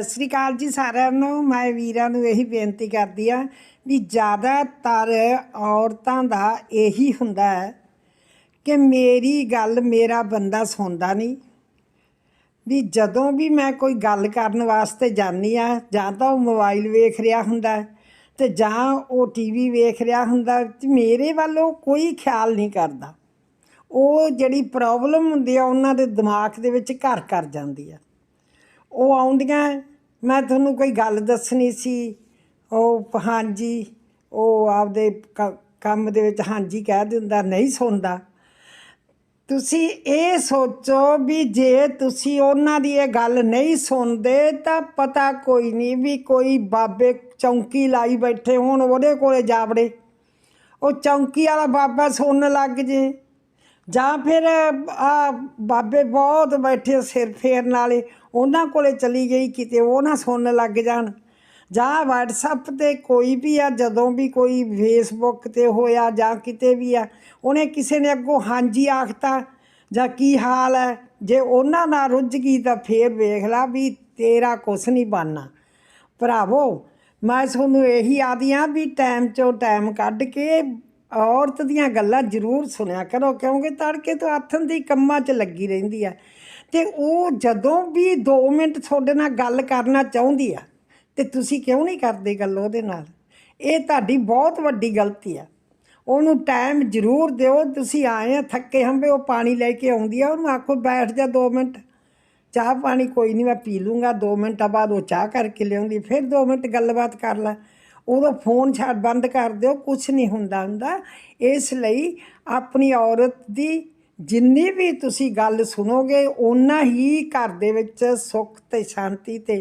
ਸਤਿ ਸ੍ਰੀ ਅਕਾਲ ਜੀ ਸਾਰਿਆਂ ਨੂੰ। ਮੈਂ ਵੀਰਾਂ ਨੂੰ ਇਹੀ ਬੇਨਤੀ ਕਰਦੀ ਆ ਵੀ ਜ਼ਿਆਦਾਤਰ ਔਰਤਾਂ ਦਾ ਇਹੀ ਹੁੰਦਾ ਹੈ ਕਿ ਮੇਰੀ ਗੱਲ ਮੇਰਾ ਬੰਦਾ ਸੁਣਦਾ ਨਹੀਂ। ਵੀ ਜਦੋਂ ਵੀ ਮੈਂ ਕੋਈ ਗੱਲ ਕਰਨ ਵਾਸਤੇ ਜਾਂਦੀ ਆ ਜਾਂ ਤਾਂ ਉਹ ਮੋਬਾਈਲ ਵੇਖ ਰਿਹਾ ਹੁੰਦਾ ਹੈ, ਤੇ ਜਾਂ ਉਹ ਟੀਵੀ ਵੇਖ ਰਿਹਾ ਹੁੰਦਾ ਮੇਰੇ ਵੱਲ ਉਹ ਕੋਈ ਖਿਆਲ ਨਹੀਂ ਕਰਦਾ। ਉਹ ਜਿਹੜੀ ਪ੍ਰੋਬਲਮ ਹੁੰਦੀ ਆ ਉਹਨਾਂ ਦੇ ਦਿਮਾਗ ਦੇ ਵਿੱਚ ਘਰ ਕਰ ਜਾਂਦੀ ਆ। ਉਹ ਆਉਂਦੀਆਂ ਮੈਂ ਤੁਹਾਨੂੰ ਕੋਈ ਗੱਲ ਦੱਸਣੀ ਸੀ? ਉਹ ਹਾਂਜੀ, ਉਹ ਆਪਦੇ ਕ- ਕੰਮ ਦੇ ਵਿੱਚ ਹਾਂਜੀ ਕਹਿ ਦਿੰਦਾ, ਨਹੀਂ ਸੁਣਦਾ। ਤੁਸੀਂ ਇਹ ਸੋਚੋ ਵੀ ਜੇ ਤੁਸੀਂ ਉਹਨਾਂ ਦੀ ਇਹ ਗੱਲ ਨਹੀਂ ਸੁਣਦੇ ਤਾਂ ਪਤਾ ਕੋਈ ਨਹੀਂ ਵੀ ਕੋਈ ਬਾਬੇ ਚੌਂਕੀ ਲਾਈ ਬੈਠੇ ਹੋਣ ਉਹਦੇ ਕੋਲੇ ਜਾਵੜੇ। ਉਹ ਚੌਂਕੀ ਵਾਲਾ ਬਾਬਾ ਸੁਣਨ ਲੱਗ ਜੇ। ਜਾਂ ਫਿਰ ਆ ਬਾਬੇ ਬਹੁਤ ਬੈਠੇ ਸਿਰ ਫੇਰਨ ਵਾਲੇ, ਉਹਨਾਂ ਕੋਲੇ ਚਲੀ ਗਈ ਕਿਤੇ ਉਹ ਨਾ ਸੁਣਨ ਲੱਗ ਜਾਣ। ਜਾਂ WhatsApp ਤੇ ਕੋਈ ਵੀ ਆ, ਜਦੋਂ ਵੀ ਕੋਈ ਫੇਸਬੁੱਕ ਤੇ ਹੋਇਆ ਜਾਂ ਕਿਤੇ ਵੀ ਆ, ਉਹਨੇ ਕਿਸੇ ਨੇ ਅੱਗੋਂ ਹਾਂਜੀ ਆਖਤਾ, ਜਾਂ ਕੀ ਹਾਲ ਹੈ? ਜੇ ਉਹਨਾਂ ਨਾਲ ਰੁੱਝ ਗਈ ਤਾਂ ਫੇਰ ਵੇਖ ਲਾ ਵੀ ਤੇਰਾ ਕੁਛ ਨਹੀਂ ਬਣਨਾ। ਭਰਾਵੋ, ਮੈਂ ਤੁਹਾਨੂੰ ਇਹੀ ਆਦੀ ਆ ਵੀ ਟਾਈਮ ਚੋਂ ਟਾਈਮ ਕੱਢ ਕੇ ਔਰਤ ਦੀਆਂ ਗੱਲਾਂ ਜ਼ਰੂਰ ਸੁਣਿਆ ਕਰੋ, ਕਿਉਂਕਿ ਤੜਕੇ ਤੋਂ ਆਥਣ ਦੀ ਕੰਮਾਂ 'ਚ ਲੱਗੀ ਰਹਿੰਦੀ ਆ। ਤੇ ਉਹ ਜਦੋਂ ਵੀ 2 ਮਿੰਟ ਤੁਹਾਡੇ ਨਾਲ ਗੱਲ ਕਰਨਾ ਚਾਹੁੰਦੀ ਆ, ਤੇ ਤੁਸੀਂ ਕਿਉਂ ਨਹੀਂ ਕਰਦੇ ਗੱਲ ਉਹਦੇ ਨਾਲ? ਇਹ ਤੁਹਾਡੀ ਬਹੁਤ ਵੱਡੀ ਗਲਤੀ ਆ। ਉਹਨੂੰ ਟਾਈਮ ਜ਼ਰੂਰ ਦਿਓ, ਤੁਸੀਂ ਆਏ ਆ, ਥੱਕੇ ਹੰਬੇ, ਉਹ ਪਾਣੀ ਲੈ ਕੇ ਆਉਂਦੀ ਆ, ਉਹਨੂੰ ਆਖੋ ਬੈਠ ਜਾ 2 ਮਿੰਟ। ਚਾਹ ਪਾਣੀ ਕੋਈ ਨਹੀਂ, ਮੈਂ ਪੀ ਲੂੰਗਾ 2 ਮਿੰਟਾਂ ਬਾਅਦ ਉਹ ਚਾਹ ਕਰਕੇ ਲਿਆਉਂਦੀ, ਫਿਰ 2 ਮਿੰਟ ਗੱਲਬਾਤ ਕਰ ਲੈ। ਉਦੋਂ ਫੋਨ ਛੱਡ ਬੰਦ ਕਰ ਦਿਓ ਕੁਝ ਨਹੀਂ ਹੁੰਦਾ ਹੁੰਦਾ। ਇਸ ਲਈ ਆਪਣੀ ਔਰਤ ਦੀ ਜਿੰਨੀ ਵੀ ਤੁਸੀਂ ਗੱਲ ਸੁਣੋਗੇ, ਓਨਾ ਹੀ ਘਰ ਦੇ ਵਿੱਚ ਸੁੱਖ ਤੇ ਸ਼ਾਂਤੀ ਤੇ